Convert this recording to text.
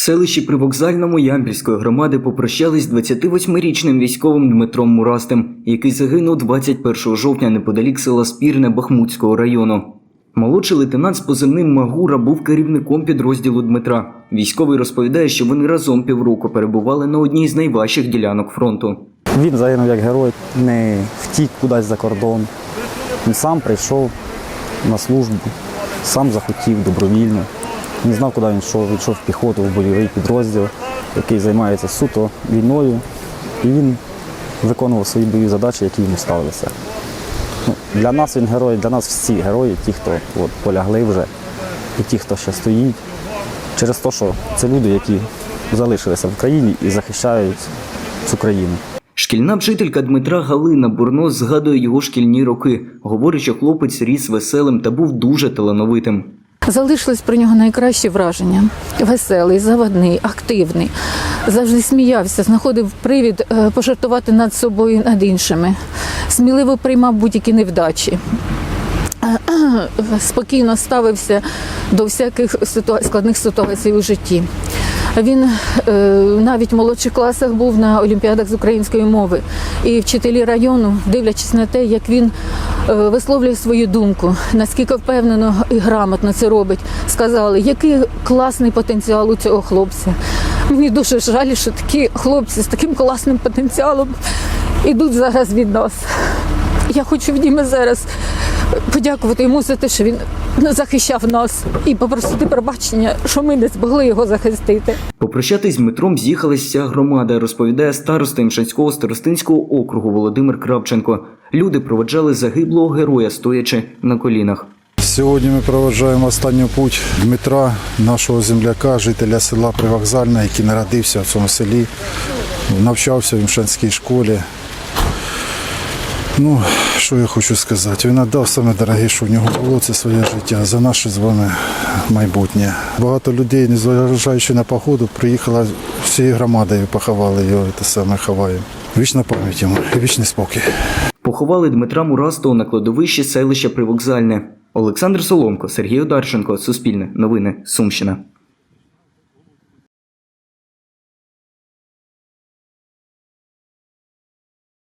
селищі Привокзальному Ямпільської громади попрощались з 28-річним військовим Дмитром Мурастим, який загинув 21 жовтня неподалік села Спірне Бахмутського району. Молодший лейтенант з позивним Магура був керівником підрозділу Дмитра. Військовий розповідає, що вони разом півроку перебували на одній з найважчих ділянок фронту. Він загинув як герой, не втік кудись за кордон. Він сам прийшов на службу, сам захотів добровільно. Не знав, куди він йшов. Йшов в піхоту, в бойовий підрозділ, який займається суто війною. І він виконував свої бойові задачі, які йому ставилися. Ну, для нас він герой, для нас всі герої, ті, хто от, полягли вже, і ті, хто ще стоїть. Через те, що це люди, які залишилися в країні і захищають цю країну. Шкільна вчителька Дмитра Галина Бурно згадує його шкільні роки. Говорить, що хлопець ріс веселим та був дуже талановитим. Залишилось про нього найкраще враження. Веселий, заводний, активний. Завжди сміявся, знаходив привід е, пожартувати над собою над іншими. Сміливо приймав будь-які невдачі. Е, Спокійно ставився до всяких складних ситуацій у житті. Він е, навіть в молодших класах був на олімпіадах з української мови. І вчителі району, дивлячись на те, як він висловлює свою думку, наскільки впевнено і грамотно це робить, сказали, який класний потенціал у цього хлопця. Мені дуже жаль, що такі хлопці з таким класним потенціалом ідуть зараз від нас. Я хочу в вдіме зараз подякувати йому за те, що він захищав нас, і попросити пробачення, що ми не змогли його захистити. Попрощатись з Дмитром з'їхалась вся громада, розповідає староста Імшанського старостинського округу Володимир Крапченко. Люди проведжали загиблого героя, стоячи на колінах. Сьогодні ми проведжаємо останню путь Дмитра, нашого земляка, жителя села Привокзальне, який народився в цьому селі, навчався в Імшанській школі. Ну, що я хочу сказати? Він надав саме дороге, що в нього було, це своє життя за наше з вами майбутнє. Багато людей, незважаючи на погоду, приїхала всією громадою, поховали його, те саме ховаємо. Вічна пам'ять йому і вічний спокій. Поховали Дмитра Мурастого на кладовищі селища Привокзальне. Олександр Соломко, Сергій Одарченко, Суспільне, Новини, Сумщина.